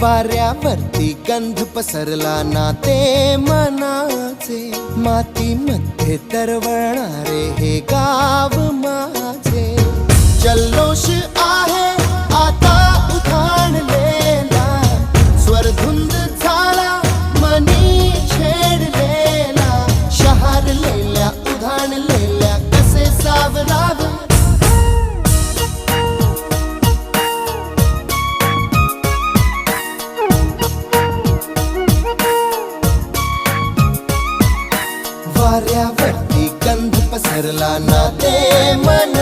वाऱ्यावरती गंध पसरला ना ते मनाचे. मातीमध्ये तरवळणारे हे का కార్య వ్యక్తి కందుప సరళ నాదే మన